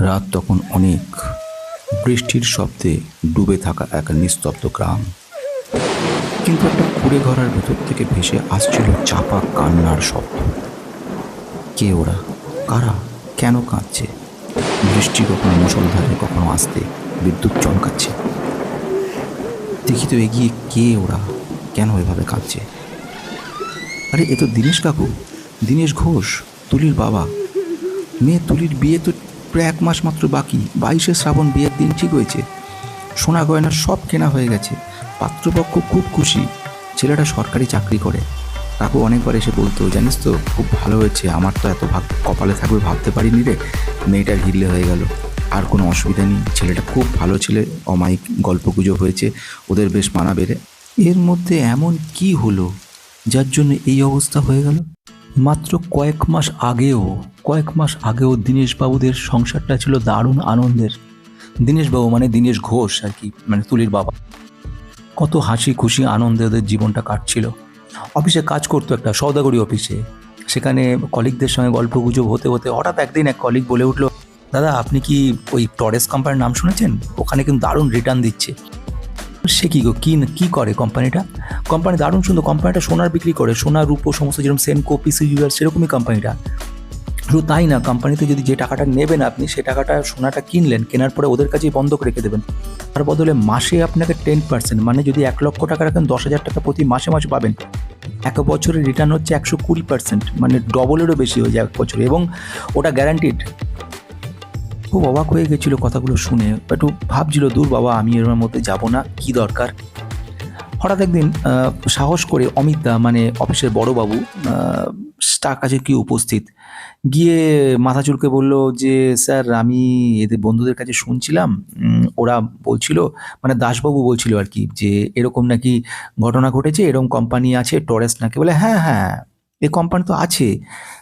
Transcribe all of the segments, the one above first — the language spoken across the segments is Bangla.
রাত তখন অনেক। বৃষ্টির শব্দে ডুবে থাকা এক নিস্তব্ধ গ্রাম। কিন্তু একটা কুড়ে ঘরের ভেতর থেকে ভেসে আসছিল চাপা কান্নার শব্দ। কে ওরা? কারা? কেন কাঁদছে? বৃষ্টি কখনো মুসলধারে কখনো আসতে বিদ্যুৎ চমকাচ্ছে। দেখি তো এগিয়ে কে ওরা? কেন এভাবে কাঁদছে? আরে, এ তো দীনেশ কাকু। দীনেশ ঘোষ, তুলির বাবা। মেয়ে তুলির বিয়ে তো প্রায় এক মাস মাত্র বাকি। বাইশে শ্রাবণ বিয়ের দিন ঠিক হয়েছে। সোনা গয়না সব কেনা হয়ে গেছে। পাত্রপক্ষ খুব খুশি। ছেলেটা সরকারি চাকরি করে। কাকু অনেকবার এসে বলতো, জানিস তো, খুব ভালো হয়েছে। আমার তো এত ভাব কপালে থাকবে ভাবতে পারিনি রে। মেয়েটার হিরলে হয়ে গেল। আর কোনো অসুবিধা নেই। ছেলেটা খুব ভালো ছেলে। অমায়িক গল্পগুজব হয়েছে। ওদের বেশ মানা বেড়ে এর মধ্যে এমন কি হলো, যার জন্য এই অবস্থা হয়ে গেল? মাত্র কয়েক মাস আগেও, কয়েক মাস আগেও দীনেশবাবুদের সংসারটা ছিল দারুণ আনন্দের। দীনেশবাবু মানে দীনেশ ঘোষ আর কি মানে তুলির বাবা। কত হাসি খুশি আনন্দে ওদের জীবনটা কাটছিল। অফিসে কাজ করতো একটা সৌদাগরি অফিসে। সেখানে কলিগদের সঙ্গে গল্প গুজব হতে হতে হঠাৎ একদিন এক কলিগ বলে উঠল, দাদা, আপনি কি ওই টরেস কোম্পানির নাম শুনেছেন? ওখানে কিন্তু দারুণ রিটার্ন দিচ্ছে। সে কি গো? কি কি করে কোম্পানিটা কোম্পানি দারুণ সুন্দর। কোম্পানিটা সোনার বিক্রি করে। সোনার রূপো, সমস্ত যেরকম সেনকো পিসি ইউআর সেরকমই কোম্পানিটা শুধু তাই না কোম্পানিতে যদি যে টাকাটা নেবেন আপনি, সে টাকাটা, সোনাটা কিনলেন, কেনার পরে ওদের কাছেই বন্ধক রেখে দেবেন। তার বদলে মাসে আপনাকে টেন পার্সেন্ট মানে যদি এক লক্ষ টাকা রাখেন, দশ হাজার টাকা প্রতি মাসে মাসে পাবেন। এক বছরের রিটার্ন হচ্ছে একশো কুড়ি পার্সেন্ট মানে ডবলেরও বেশি হয়ে যায় এক বছরে। এবং ওটা গ্যারান্টিড খুব অবাক হয়ে গেছিল কথাগুলো শুনে। একটু ভাবছিল, দূর বাবা, আমি এর মধ্যে যাব না, কি দরকার? হঠাৎ একদিন সাহস করে অমিতদা মানে অফিসের বড়বাবু তার কাছে কি উপস্থিত। গিয়ে মাথা চুলকে বলল যে, স্যার, আমি এদের বন্ধুদের কাছে শুনছিলাম ওরা বলছিল মানে দাসবাবু বলছিল আর কি, যে এরকম নাকি ঘটনা ঘটেছে, এরকম কোম্পানি আছে টরেস নাকি? বলে হ্যাঁ হ্যাঁ এই কোম্পানি তো আছে।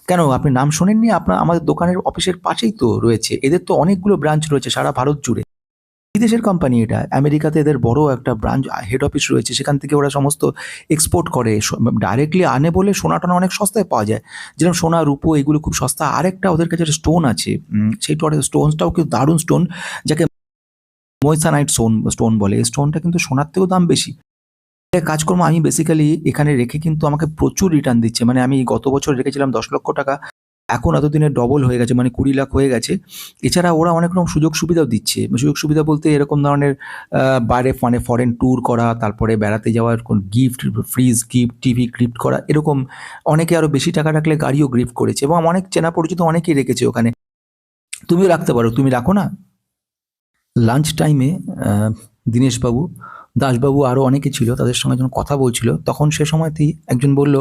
কেন? আপনি নাম শোনেননি? আপনার, আমাদের দোকানের অফিসের পাশেই তো রয়েছে। এদের তো অনেকগুলো ব্রাঞ্চ রয়েছে সারা ভারত জুড়ে। বিদেশের কোম্পানি এটা। আমেরিকাতে এদের বড় একটা ব্রাঞ্চ হেড অফিস রয়েছে। সেখান থেকে ওরা সমস্ত এক্সপোর্ট করে। ডাইরেক্টলি আনে বলে সোনা টোনা অনেক সস্তায় পাওয়া যায়। যেরকম সোনা, রূপো, এগুলো খুব সস্তা। আরেকটা ওদের কাছে স্টোন আছে। সেই স্টোনসটাও কিন্তু দারুণ স্টোন যাকে ময়সানাইট স্টোন স্টোন বলে। স্টোনটা কিন্তু সোনার থেকেও দাম বেশি। কাজকর্ম আমি বেসিক্যালি এখানে রেখে কিন্তু আমাকে প্রচুর রিটার্ন দিচ্ছে। মানে আমি গত বছর রেখেছিলাম দশ লক্ষ টাকা, এখন এতদিনে ডবল হয়ে গেছে মানে কুড়ি লাখ হয়ে গেছে। এছাড়া ওরা অনেক রকম সুযোগ সুবিধাও দিচ্ছে। সুযোগ সুবিধা বলতে এরকম ধরনের বাইরে মানে ফরেন ট্যুর করা, তারপরে বেড়াতে যাওয়ার কোন gift fridge gift TV gift করা, এরকম অনেকে আরও বেশি টাকা রাখলে গাড়িও গিফট করেছে এবং অনেক চেনা পরিচিত অনেকেই রেখেছে ওখানে। তুমিও রাখতে পারো, তুমি রাখো না? লাঞ্চ টাইমে দীনেশবাবু দাসবাবু আরও অনেকে ছিল, তাদের সঙ্গে যখন কথা বলছিল, তখন সে সময়তেই একজন বলল,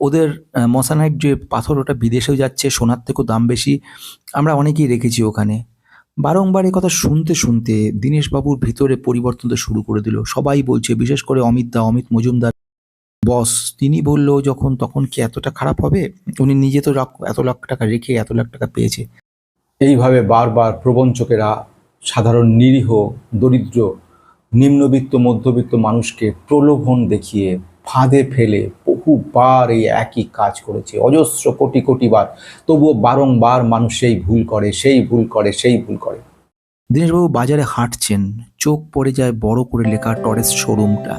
ওদের মশানাইট যে পাথর, ওটা বিদেশেও যাচ্ছে, সোনার থেকেও দাম বেশি, আমরা অনেকেই রেখেছি ওখানে। বারংবার কথা শুনতে শুনতে দীনেশবাবুর ভিতরে পরিবর্তন তো শুরু করে দিল। সবাই বলছে, বিশেষ করে অমিত দা, অমিত মজুমদার, বস, তিনি বলল যখন, তখন কি এতটা খারাপ হবে? উনি নিজে তো এত লাখ টাকা রেখে এত লাখ টাকা পেয়েছে। এইভাবে বারবার প্রবঞ্চকেরা সাধারণ নিরীহ, দরিদ্র নিম্নবিত্ত, মধ্যবিত্ত মানুষকে প্রলোভন দেখিয়ে ফাঁদে ফেলে বহুবার এই একই কাজ করেছে। অজস্র কোটি কোটি বার। তবুও বারংবার মানুষ সেই ভুল করে, সেই ভুল করে, সেই ভুল করে। দীনেশবাবু বাজারে হাঁটছেন, চোখ পড়ে যায় বড় করে লেখা টরেস শোরুমটা।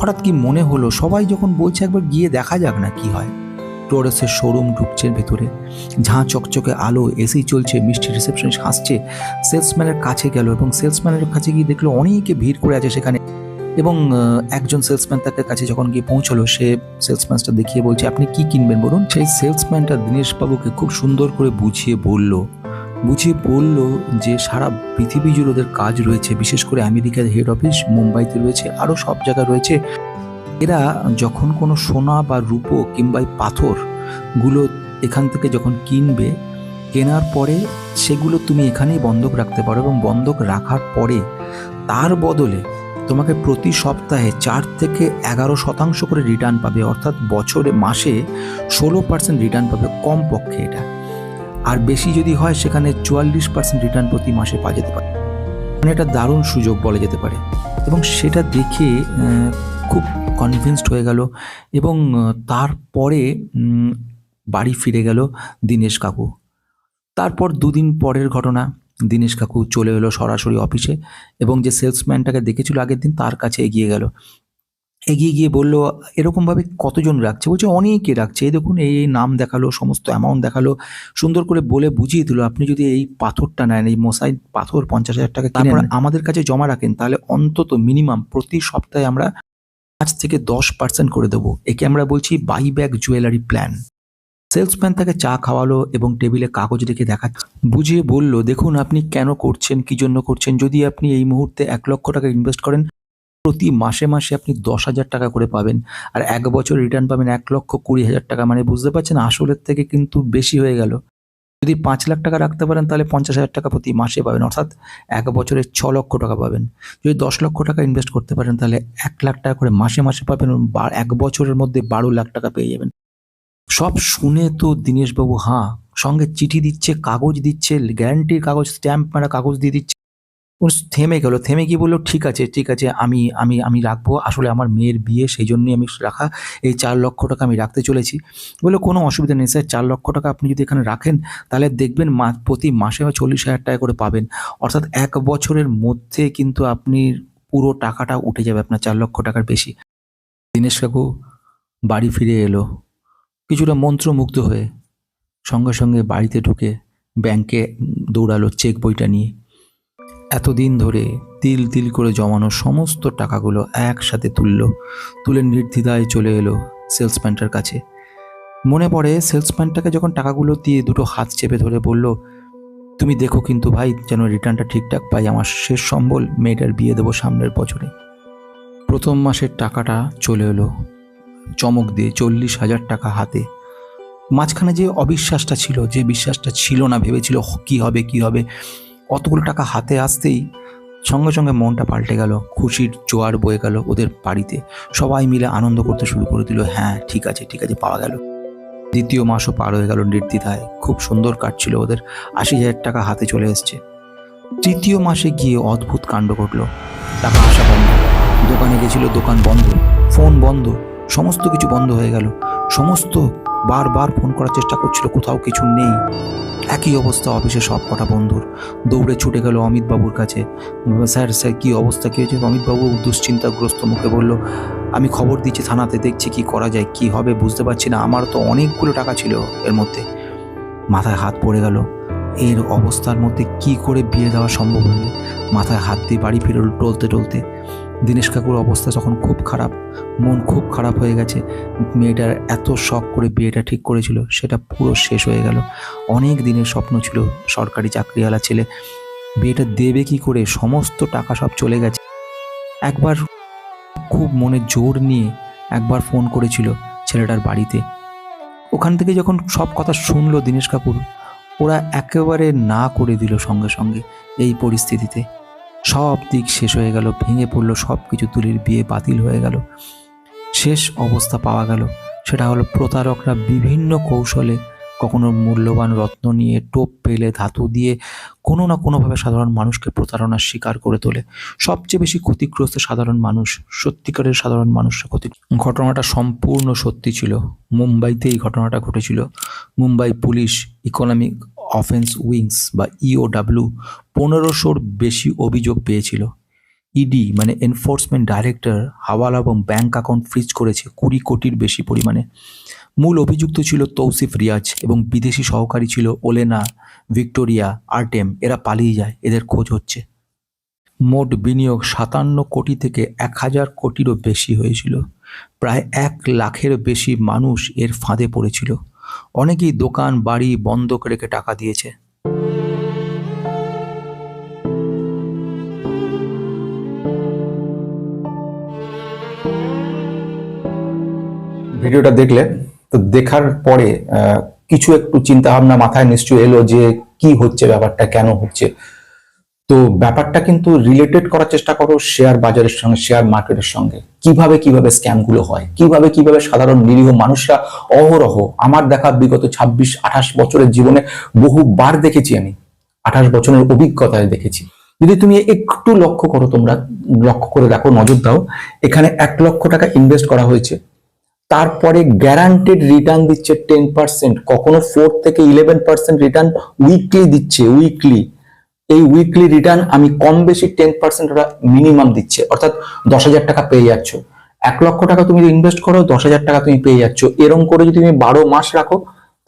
হঠাৎ কি মনে হলো, সবাই যখন বলছে একবার গিয়ে দেখা যাক না কি হয়। টরেসের শোরুম ঢুকছে ভেতরে। ঝাঁ চকচকে আলো, এসি চলছে, মিষ্টি রিসেপশনিস্ট হাসছে, সেলসম্যানের কাছে গেল এবং সেলসম্যানের কাছে গিয়ে দেখল অনেকে ভিড় করে আছে সেখানে। এবং একজন সেলসম্যান তাকে কাছে যখন গিয়ে পৌঁছলো, সে সেলসম্যানটা দেখিয়ে বলছে, আপনি কি কিনবেন বলুন? সেই সেলসম্যানটা দীনেশবাবুকে খুব সুন্দর করে বুঝিয়ে বলল বুঝিয়ে বলল যে সারা পৃথিবী জুড়ে ওদের কাজ রয়েছে, বিশেষ করে আমেরিকার হেড অফিস, মুম্বাইতে রয়েছে আরও সব জায়গায় রয়েছে। এরা যখন কোনো সোনা বা রূপো কিংবা পাথরগুলো এখান থেকে যখন কিনবে, কেনার পরে সেগুলো তুমি এখানেই বন্ধক রাখতে পারো এবং বন্ধক রাখার পরে তার বদলে তোমাকে প্রতি সপ্তাহে চার থেকে এগারো শতাংশ করে রিটার্ন পাবে, অর্থাৎ বছরে, মাসে ষোলো পার্সেন্ট রিটার্ন পাবে কম পক্ষে এটা। আর বেশি যদি হয়, সেখানে চুয়াল্লিশ পার্সেন্ট রিটার্ন প্রতি মাসে পাওয়া যেতে পারে। মানে এটা দারুণ সুযোগ বলা যেতে পারে। এবং সেটা দেখে খুব কনভিন্সড হয়ে গেল এবং তারপরে বাড়ি ফিরে গেল দীনেশ কাকু। তারপর দুদিন পরের ঘটনা দীনেশ কাকু চলে এলো সরাসরি অফিসে এবং যে সেলসম্যানটাকে দেখেছিল আগের দিন তার কাছে এগিয়ে গেল। এগিয়ে গিয়ে বলল এরকমভাবে কতজন রাখছে? বলছে অনেকে রাখছে। এই দেখুন এই এই নাম দেখাল সমস্ত অ্যামাউন্ট দেখাল। সুন্দর করে বলে বুঝিয়ে দিল আপনি যদি এই পাথরটা নেন এই মশাই পাথর পঞ্চাশ হাজার টাকা তারপর আমাদের কাছে জমা রাখেন তাহলে অন্তত মিনিমাম প্রতি সপ্তাহে আমরা পাঁচ থেকে দশ পার্সেন্ট করে দেবো। একে আমরা বলছি buy back jewellery plan salesman তাকে চা খাওয়ালো এবং টেবিলে কাগজ রেখে দেখাচ্ছে। বুঝিয়ে বলল, দেখুন, আপনি কেন করছেন? কি জন্য করছেন? যদি আপনি এই মুহূর্তে এক লক্ষ টাকা ইনভেস্ট করেন, প্রতি মাসে মাসে আপনি দশ হাজার টাকা করে পাবেন। আর এক বছর রিটার্ন পাবেন এক লক্ষ কুড়ি হাজার টাকা। মানে বুঝতে পারছেন, আসলের থেকে কিন্তু বেশি হয়ে গেল। যদি পাঁচ লাখ টাকা রাখতে পারেন, তাহলে পঞ্চাশ হাজার টাকা প্রতি মাসে পাবেন। অর্থাৎ এক বছরে ছ লক্ষ টাকা পাবেন। যদি দশ লক্ষ টাকা ইনভেস্ট করতে পারেন, তাহলে এক লাখ টাকা করে মাসে মাসে পাবেন এক বছরের মধ্যে বারো লাখ টাকা পেয়ে যাবেন। সব শুনে তো দীনেশবাবু, হাঁ, সঙ্গে চিঠি দিচ্ছে, কাগজ দিচ্ছে গ্যারান্টির কাগজ স্ট্যাম্প মারা কাগজ দিয়ে দিচ্ছে। থেমে গেল। থেমে গিয়ে বলল, ঠিক আছে ঠিক আছে, আমি আমি আমি রাখব। আসলে আমার মেয়ের বিয়ে সেই জন্যই আমি রাখা, এই চার লক্ষ টাকা আমি রাখতে চলেছি। বলল, কোনো অসুবিধা নেই স্যার, চার লক্ষ টাকা আপনি যদি এখানে রাখেন, তাহলে দেখবেন প্রতি মাসে বা চল্লিশ হাজার টাকা করে পাবেন। অর্থাৎ এক বছরের মধ্যে কিন্তু আপনি পুরো টাকাটা উঠে যাবে আপনার চার লক্ষ টাকার বেশি। দীনেশ কাকু বাড়ি ফিরে এলো। কিছুটা মন্ত্রমুগ্ধ হয়ে সঙ্গে সঙ্গে বাড়িতে ঢুকে ব্যাংকে দৌড়ালো চেক বইটা নিয়ে। এতদিন ধরে তিল তিল করে জমানো সমস্ত টাকাগুলো একসাথে তুললো। তুলে নির্দ্বিধায় চলে এলো সেলসম্যানটার কাছে। মনে পড়ে সেলসম্যানটাকে যখন টাকাগুলো দিয়ে দুটো হাত চেপে ধরে বলল তুমি দেখো কিন্তু ভাই যেন রিটার্নটা ঠিকঠাক পাই আমার শেষ সম্বল মেয়েটার বিয়ে দেবো সামনের বছরে। প্রথম মাসের টাকাটা চলে এলো চমক দিয়ে চল্লিশ হাজার টাকা হাতে। মাঝখানে যে অবিশ্বাসটা ছিল যে বিশ্বাসটা ছিল না ভেবেছিল "হ, কি হবে কি হবে অতগুলো টাকা হাতে আসতেই সঙ্গে সঙ্গে মনটা পাল্টে গেল, খুশির জোয়ার বয়ে গেল ওদের বাড়িতে। সবাই মিলে আনন্দ করতে শুরু করে দিল হ্যাঁ ঠিক আছে ঠিক আছে, পাওয়া গেল। দ্বিতীয় মাসও পার হয়ে গেল নির্দ্বিধায়। খুব সুন্দর কাটছিল ওদের। আশি হাজার টাকা হাতে চলে এসছে। তৃতীয় মাসে গিয়ে অদ্ভুত কাণ্ড ঘটলো। টাকা আসা বন্ধ। দোকানে গেছিল দোকান বন্ধ, ফোন বন্ধ, সমস্ত কিছু বন্ধ হয়ে গেল। সমস্ত বারবার ফোন করার চেষ্টা করছিল, কোথাও কিছু নেই। একই অবস্থা অফিসে সব কটা বন্ধুর। দৌড়ে ছুটে গেল অমিতবাবুর কাছে। স্যার স্যার, কী অবস্থা, কী হয়েছে? অমিতবাবু দুশ্চিন্তাগ্রস্ত মুখে বলল, আমি খবর দিচ্ছি থানাতে, দেখছি কি করা যায়, কি হবে, বুঝতে পারছি না। আমার তো অনেকগুলো টাকা ছিল এর মধ্যে। মাথায় হাত পড়ে গেল। এর অবস্থার মধ্যে কি করে বিয়ে দেওয়া সম্ভব হবে মাথায় হাত দিয়ে বাড়ি ফিরল টলতে টলতে। দীনেশ কাকুর অবস্থা তখন খুব খারাপ, মন খুব খারাপ হয়ে গেছে, মেয়েটার এত শখ করে বিয়েটা ঠিক করেছিল, সেটা পুরো শেষ হয়ে গেল। অনেক দিনের স্বপ্ন ছিল সরকারি চাকরিওয়ালা ছেলে। বিয়েটা দেবে কি করে? সমস্ত টাকা সব চলে গেছে। একবার খুব মনে জোর নিয়ে একবার ফোন করেছিল ছেলেটার বাড়িতে। ওখান থেকে যখন সব কথা শুনলো দীনেশ কাকুর, ওরা একেবারে না করে দিল সঙ্গে সঙ্গে এই পরিস্থিতিতে। সব দিক শেষ হয়ে গেল, ভেঙে পড়ল, সব কিছু তুলির বিয়ে বাতিল হয়ে গেল। শেষ অবস্থা পাওয়া গেল। সেটা হলো প্রতারকরা বিভিন্ন কৌশলে কখনো মূল্যবান রত্ন নিয়ে টোপ পেলে, ধাতু দিয়ে কোনো না কোনোভাবে সাধারণ মানুষকে প্রতারণার শিকার করে তোলে। সবচেয়ে বেশি ক্ষতিগ্রস্ত সাধারণ মানুষ, সত্যিকারের সাধারণ মানুষরা ক্ষতি ঘটনাটা সম্পূর্ণ সত্যি ছিল। মুম্বাইতে এই ঘটনাটা ঘটেছিল। Mumbai police economic offence wings বা ইওডাব্লিউ পনেরোশোর বেশি অভিযোগ পেয়েছিল। ইডি মানে এনফোর্সমেন্ট ডাইরেক্টর হাওয়ালা এবং ব্যাঙ্ক অ্যাকাউন্ট ফ্রিজ করেছে কুড়ি কোটির বেশি পরিমাণে। মূল অভিযুক্ত ছিল তৌসিফ রিয়াজ এবং বিদেশি সহকারী ছিল ওলেনা ভিক্টোরিয়া আর্টেম। এরা পালিয়ে যায়, এদের খোঁজ হচ্ছে। মোট বিনিয়োগ সাতান্ন কোটি থেকে এক হাজার কোটিরও বেশি হয়েছিল। প্রায় এক লাখের বেশি মানুষ এর ফাঁদে পড়েছিল। অনেকেই দোকান, বাড়ি বন্ধক রেখে টাকা দিয়েছে। ভিডিওটা দেখলে তো দেখার পরে কিছু একটু চিন্তা ভাবনা মাথায় নিশ্চয় এলো যে কি হচ্ছে, ব্যাপারটা কেন হচ্ছে। তো ব্যাপারটা কিন্তু রিলেটেড করার চেষ্টা করো শেয়ার বাজারের সঙ্গে শেয়ার মার্কেটের সঙ্গে। কীভাবে কীভাবে স্ক্যামগুলো হয়? কীভাবে কীভাবে সাধারণ নিরীহ মানুষরা অহরহ, আমার দেখা বিগত ছাব্বিশ, আঠাশ বছরের জীবনে বহুবার দেখেছি আমি, আঠাশ বছরের অভিজ্ঞতায় দেখেছি। যদি তুমি একটু লক্ষ্য করো তোমরা, লক্ষ্য করে দেখো, নজর দাও, এখানে এক লক্ষ টাকা ইনভেস্ট করা হয়েছে। তারপরে গ্যারান্টেড রিটার্ন দিচ্ছে টেন পার্সেন্ট কখনো ফোর থেকে ইলেভেন পার্সেন্ট রিটার্ন উইকলি দিচ্ছে উইকলি এই উইকলি রিটার্ন আমি কম বেশি টেন পার্সেন্ট ওরা মিনিমাম দিচ্ছে, অর্থাৎ দশ হাজার টাকা পেয়ে যাচ্ছ। এক লক্ষ টাকা তুমি ইনভেস্ট করো, দশ হাজার টাকা তুমি পেয়ে যাচ্ছ। এরকম করে যদি তুমি বারো মাস রাখো,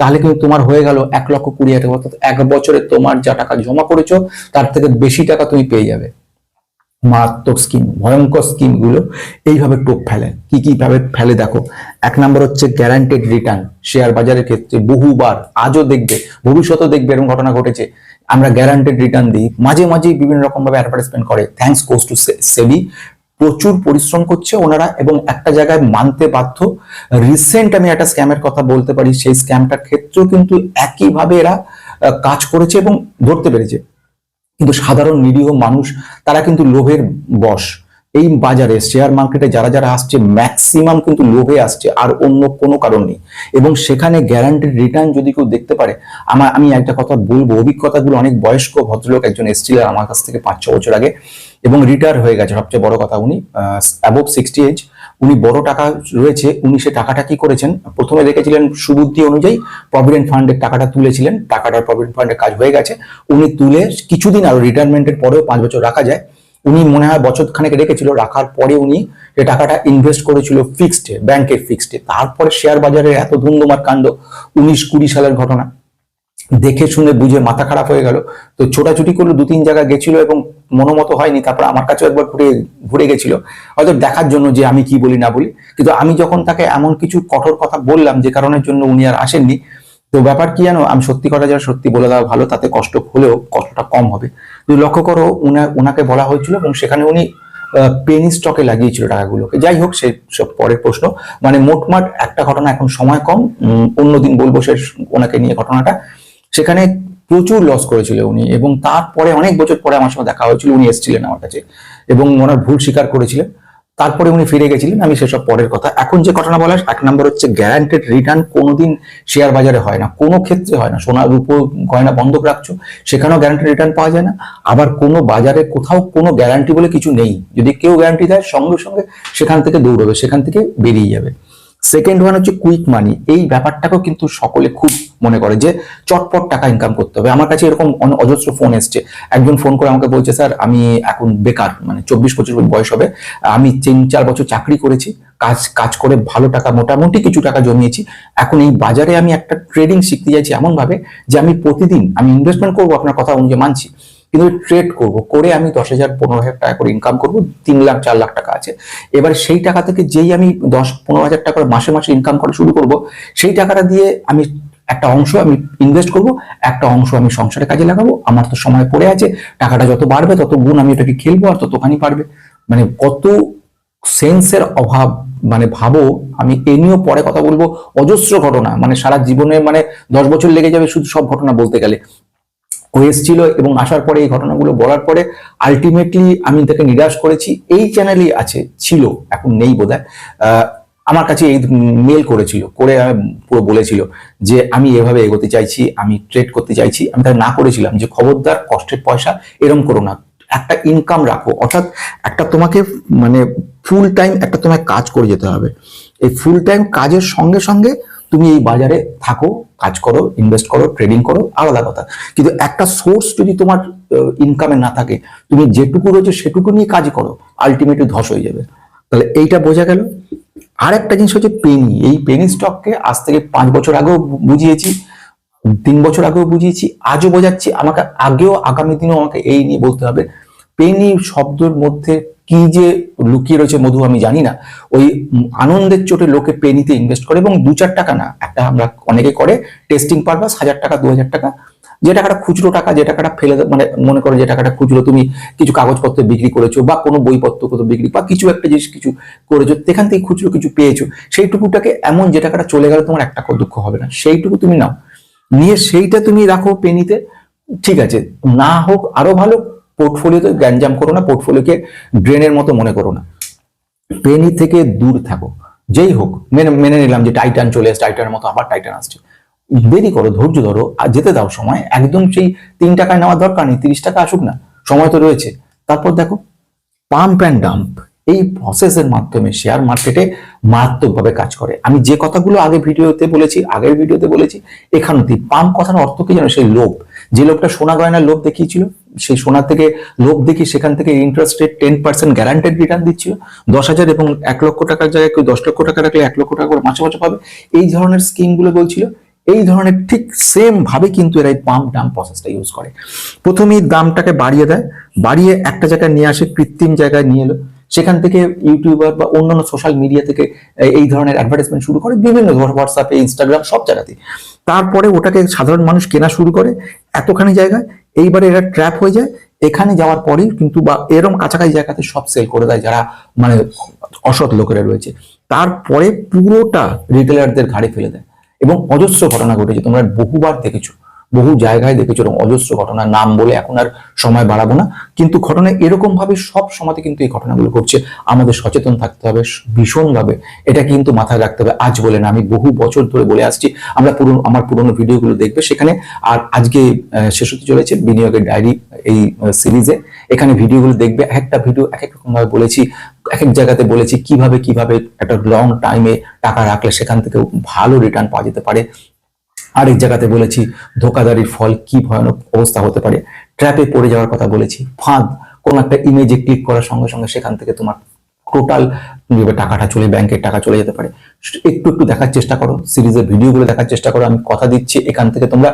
তাহলে কিন্তু তোমার হয়ে গেল এক লক্ষ কুড়ি হাজার অর্থাৎ এক বছরে তোমার যা টাকা জমা করেছ, তার থেকে বেশি টাকা তুমি পেয়ে যাবে। মারাত্মক স্কিম ভয়ঙ্কর স্কিমগুলো এইভাবে টোপ ফেলে। কি কি ভাবে ফেলে দেখো। এক নম্বর হচ্ছে গ্যারান্টেড রিটার্ন শেয়ার বাজারের ক্ষেত্রে বহুবার, আজও দেখবে, ভবিষ্যতেও দেখবে এরকম ঘটনা ঘটেছে। আমরা গ্যারান্টেড রিটার্ন দিই। মাঝে মাঝে বিভিন্ন রকম ভাবে অ্যাডভার্টাইজমেন্ট করে থ্যাঙ্কস কোস টু সেবি প্রচুর পরিশ্রম করছে ওনারা এবং একটা জায়গায় মানতে বাধ্য। রিসেন্ট আমি একটা স্ক্যামের কথা বলতে পারি। সেই স্ক্যামটার ক্ষেত্রেও কিন্তু একইভাবে এরা কাজ করেছে এবং ধরতে পেরেছে। কিন্তু সাধারণ নিরীহ মানুষ, তারা কিন্তু লোভের বশ। এই বাজারে শেয়ার মার্কেটে যারা যারা আসছে ম্যাক্সিমাম কিন্তু লোভে আসছে, আর অন্য কোনো কারণ নেই। এবং সেখানে গ্যারান্টেড রিটার্ন যদি কেউ দেখতে পারে, আমার, আমি একটা কথা বলব, অভিজ্ঞতাগুলো অনেক বয়স্ক ভদ্রলোক একজন এসেছিলেন আমার কাছ থেকে পাঁচ ছ বছর আগে, এবং রিটায়ার হয়ে গেছে। সবচেয়ে বড় কথা উনি অ্যাবভ সিক্সটি এজ উনি বড় টাকা রয়েছে, উনি সে টাকাটা কি করেছেন? প্রথমে দেখেছিলেন সুবুদ্ধি অনুযায়ী প্রভিডেন্ট ফান্ডের টাকাটা তুলেছিলেন, টাকাটা প্রভিডেন্ট ফান্ডের কাজ হয়ে গেছে। উনি তুলে কিছুদিন আরও রিটায়ারমেন্টের পরেও পাঁচ বছর রাখা যায়। উনি মনে হয় বছর খানেক রেখেছিল, রাখার পরে উনি যে টাকাটা ইনভেস্ট করেছিল ফিক্সডে ব্যাংকের ফিক্সডে তারপরে শেয়ার বাজারে এত ধুমধুমার কাণ্ড, উনিশ কুড়ি সালের ঘটনা। দেখে শুনে বুঝে মাথা খারাপ হয়ে গেল। তো ছোটাছুটি করল, দু তিন জায়গায় গেছিল এবং মনোমতো হয়নি, তারপর আমার কাছেও একবার ঘুরে ঘুরে গেছিল। হয়তো দেখার জন্য যে আমি কি বলি না বলি, কিন্তু আমি যখন তাকে এমন কিছু কঠোর কথা বললাম যে কারণের জন্য উনি আর আসেননি, তো ব্যাপার কি জানো, আমি সত্যি কথা যারা সত্যি বলে দেওয়া ভালো, তাতে কষ্ট হলেও কষ্টটা কম হবে। যদি লক্ষ্য করো, উনা ওনাকে বলা হয়েছিল এবং সেখানে উনি পেনি স্টকে লাগিয়েছিল টাকাগুলোকে। যাই হোক, সে সব পরের প্রশ্ন। মানে মোটমাট একটা ঘটনা, এখন সময় কম অন্যদিন বলব সে, ওনাকে নিয়ে ঘটনাটা। সেখানে প্রচুর লস করেছিল উনি এবং তারপরে অনেক বছর পরে আমার সঙ্গে দেখা হয়েছিল, উনি এসেছিলেন আমার কাছে এবং ওনার ভুল স্বীকার করেছিলেন। তারপরে উনি ফিরে গেছিলেন, আমি সেসব পরের কথা। এখন যে ঘটনা বলার, এক নম্বর হচ্ছে গ্যারান্টেড রিটার্ন কোনোদিন শেয়ার বাজারে হয় না, কোনো ক্ষেত্রে হয় না। সোনা রূপো গয়না বন্ধক রাখছো, সেখানেও গ্যারান্টি রিটার্ন পাওয়া যায় না। আবার কোনো বাজারে কোথাও কোনো গ্যারান্টি বলে কিছু নেই। যদি কেউ গ্যারান্টি দেয়, সঙ্গে সঙ্গে সেখান থেকে দৌড়বে, সেখান থেকে বেরিয়ে যাবে। সেকেন্ড ওয়ান হচ্ছে কুইক মানি এই ব্যাপারটাকেও কিন্তু সকলে খুব মনে করে যে চটপট টাকা ইনকাম করতে হবে। আমার কাছে এরকম অজস্র ফোন এসছে। একজন ফোন করে আমাকে বলছে, স্যার, আমি এখন বেকার মানে চব্বিশ পঁচিশ বয়স হবে। আমি তিন চার বছর চাকরি করেছি, কাজ কাজ করে ভালো টাকা, মোটামুটি কিছু টাকা জমিয়েছি। এখন এই বাজারে আমি একটা ট্রেডিং শিখতে চাইছি এমনভাবে যে আমি প্রতিদিন, আমি ইনভেস্টমেন্ট করব আপনার কথা অনুযায়ী মানছি। কিন্তু ট্রেড করব, করে আমি দশ হাজার, পনেরো হাজার টাকা করে ইনকাম করব, তিন লাখ, চার লাখ টাকা আছে। এবার সেই টাকা থেকে যেই আমি দশ, পনেরো হাজার টাকা করে মাসে মাসে ইনকাম করা শুরু করব, সেই টাকাটা দিয়ে আমি একটা অংশ আমি ইনভেস্ট করব, একটা অংশ আমি সংসারে কাজে লাগাবো, আমার তো সময় পড়ে আছে, টাকাটা যত বাড়বে, তত গুণ আমি এটাকে খেলব আর ততখানি পারবে। মানে কত সেন্সের অভাব মানে ভাবো, আমি এ নিয়েও পরে কথা বলব, অজস্র ঘটনা মানে সারা জীবনে মানে দশ বছর লেগে যাবে শুধু সব ঘটনা বলতে গেলে। ও এসেছিল এবং আসার পরে এই ঘটনাগুলো বলার পরে আলটিমেটলি আমি তাকে নিরাশ করেছি। এই চ্যানেলই আছে, ছিল, এখন নেই বোধ আমার কাছে এই মেল করেছিল, করে পুরো বলেছিল যে আমি এভাবে এগোতে চাইছি, আমি ট্রেড করতে চাইছি। আমি তাকে না করেছিলাম যে খবরদার কষ্টের পয়সা, এরম করো না। একটা ইনকাম রাখো। অর্থাৎ একটা তোমাকে মানে ফুল টাইম একটা তোমায় কাজ করে যেতে হবে। এই ফুল টাইম কাজের সঙ্গে সঙ্গে তুমি এই বাজারে থাকো, কাজ করো ইনভেস্ট করো ট্রেডিং করো, আলাদা কথা। কিন্তু একটা সোর্স যদি তোমার ইনকামে না থাকে, তুমি যেটুকু রয়েছে সেটুকু নিয়ে কাজ করো আলটিমেটলি ধস হয়ে যাবে। তাহলে এইটা বোঝা গেল। আর একটা জিনিস হচ্ছে পেনি এই পেনি স্টককে আজ থেকে পাঁচ বছর আগেও বুঝিয়েছি, তিন বছর আগেও বুঝিয়েছি, আজও বোঝাচ্ছি। আমাকে আগেও আগামী দিনেও আমাকে এই নিয়ে বলতে হবে। পেনি শব্দের মধ্যে কি যে লুকিয়ে রয়েছে মধু আমি জানি না। ওই আনন্দের চোটে লোকে পেনিতে ইনভেস্ট করে এবং দু চার টাকা না, একটা আমরা অনেকে করে টেস্টিং পারপাস হাজার টাকা, দু হাজার টাকা। যে টাকাটা খুচরো টাকা, যে টাকাটা ফেলে মানে মনে করো যে টাকাটা খুচরো, তুমি কিছু কাগজপত্র বিক্রি করেছ বা কোনো বইপত্র কোথাও বিক্রি বা কিছু একটা জিনিস কিছু করেছ সেখান থেকে খুচরো কিছু পেয়েছ, সেইটুকুটাকে এমন যে টাকাটা চলে গেলে তোমার এক টাকাও দুঃখ হবে না। সেইটুকু তুমি নাও। নিয়ে সেইটা তুমি রাখো পেনিতে। ঠিক আছে, না হোক আরও ভালো পোর্টফোলিওতে গ্যাঞ্জাম করো না, পোর্টফোলিওকে ড্রেনের মতো মনে করো না। পেনি থেকে দূর থাকো। যেই হোক, মেনে মেনে নিলাম যে টাইটান চলে এসছে, টাইটানের মতো আবার টাইটান আসছে। দেরি করো, ধৈর্য ধরো, আর যেতে দাও সময়। একদম সেই তিন টাকায় নেওয়ার দরকার নেই, তিরিশ টাকা আসুক না, সময় তো রয়েছে। তারপর দেখো পাম্প অ্যান্ড ডাম্প এই প্রসেসের মাধ্যমে শেয়ার মার্কেটে মারাত্মকভাবে কাজ করে। আমি যে কথাগুলো আগে ভিডিওতে বলেছি, আগের ভিডিওতে বলেছি এখানেতেই পাম্প কথার অর্থ কি জানো সেই লোভ। যে লোকটা সোনা গয়নার লোভ দেখিয়েছিল সেই সোনা থেকে লোভ দেখি সেখান থেকে interest rate ten percent guaranteed return দিচ্ছিল। দশ হাজার এবং এক লক্ষ টাকার জায়গায় কেউ দশ লক্ষ টাকা রাখলে এক লক্ষ টাকা করে মাসে মাসে পাবে। এই ধরনের স্কিমগুলো বলছিল। এই ধরনের ঠিক সেম ভাবে কিন্তু এরা এই পাম্প ডাম প্রসেসটা ইউজ করে। প্রথমেই দামটাকে বাড়িয়ে দেয়। বাড়িয়ে একটা জায়গায় নিয়ে আসে, কৃত্রিম জায়গায় নিয়ে এলো। সেখান থেকে ইউটিউবার বা অন্যান্য সোশ্যাল মিডিয়া থেকে এই ধরনের অ্যাডভার্টাইজমেন্ট শুরু করে, বিভিন্ন হোয়াটসঅ্যাপে ইনস্টাগ্রাম সব জায়গাতে। তারপরে ওটাকে সাধারণ মানুষ কেনা শুরু করে এতখানি জায়গায়, এইবারে এরা ট্র্যাপ হয়ে যায়। এখানে যাওয়ার পরেই কিন্তু বা এরম কাছাকাছি জায়গাতে সব সেল করে দেয় যারা মানে অসৎ লোকেরা রয়েছে। তারপরে পুরোটা রিটেলারদের ঘাড়ে ফেলে দেয়। এবং অজস্র ঘটনা ঘটেছে, তোমরা বহুবার দেখেছ। বহু জায়গায় দেখেছ এরকম অজস্র ঘটনা নাম বলে এখন আর সময় বাড়াবো না। কিন্তু ঘটনা এরকম ভাবে সব সময়তে কিন্তু এই ঘটনাগুলো ঘটছে। আমাদের সচেতন থাকতে হবে ভীষণভাবে। এটা কিন্তু মাথায় রাখতে হবে। আজ বলে না, আমি বহু বছর ধরে বলে আসছি। আমরা পুরনো, আমার পুরনো ভিডিওগুলো দেখবে সেখানে। আর আজকে শেষ হতে চলেছে বিনিয়োগের ডায়েরি, এই সিরিজে। এখানে ভিডিওগুলো দেখবে। এক একটা ভিডিও এক এক রকম ভাবে বলেছি। এক এক জায়গাতে বলেছি কীভাবে কীভাবে একটা লং টাইমে টাকা রাখলে সেখান থেকে ভালো রিটার্ন পাওয়া যেতে পারে। আরেক জায়গাতে বলেছি ধোকাদারির ফল কি ভয়ানক অবস্থা হতে পারে? ট্র্যাপে পড়ে যাওয়ার কথা বলেছি, ফাঁদ, কোন একটা ইমেজে ক্লিক করার সঙ্গে সঙ্গে সেখান থেকে তোমার টোটাল টাকাটা, চলে ব্যাংকের টাকা চলে যেতে পারে। একটু একটু দেখার চেষ্টা করো সিরিজের ভিডিওগুলো দেখার চেষ্টা করো, আমি কথা দিচ্ছি, এখান থেকে তোমরা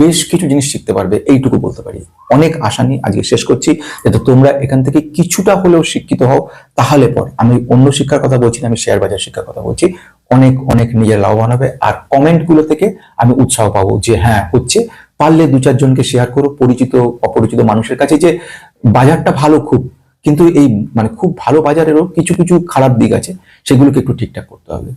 বেশ কিছু জিনিস শিখতে পারবে, এইটুকু বলতে পারি। অনেক আশা নিয়ে আজকে শেষ করছি, যাতে তোমরা এখান থেকে কিছুটা হলেও শিক্ষিত হও, তাহলে পর। আমি অন্য শিক্ষার কথা বলছি না, আমি শেয়ার বাজার শিক্ষার কথা বলছি। অনেক অনেক নিজের লাভবান হবে। আর কমেন্টগুলো থেকে আমি উৎসাহ পাবো যে হ্যাঁ হচ্ছে। পারলে দু চারজনকে শেয়ার করো পরিচিত, অপরিচিত মানুষের কাছে যে বাজারটা ভালো খুব, কিন্তু এই মানে খুব ভালো বাজারেরও কিছু কিছু খারাপ দিক আছে, সেগুলোকে একটু ঠিকঠাক করতে হবে।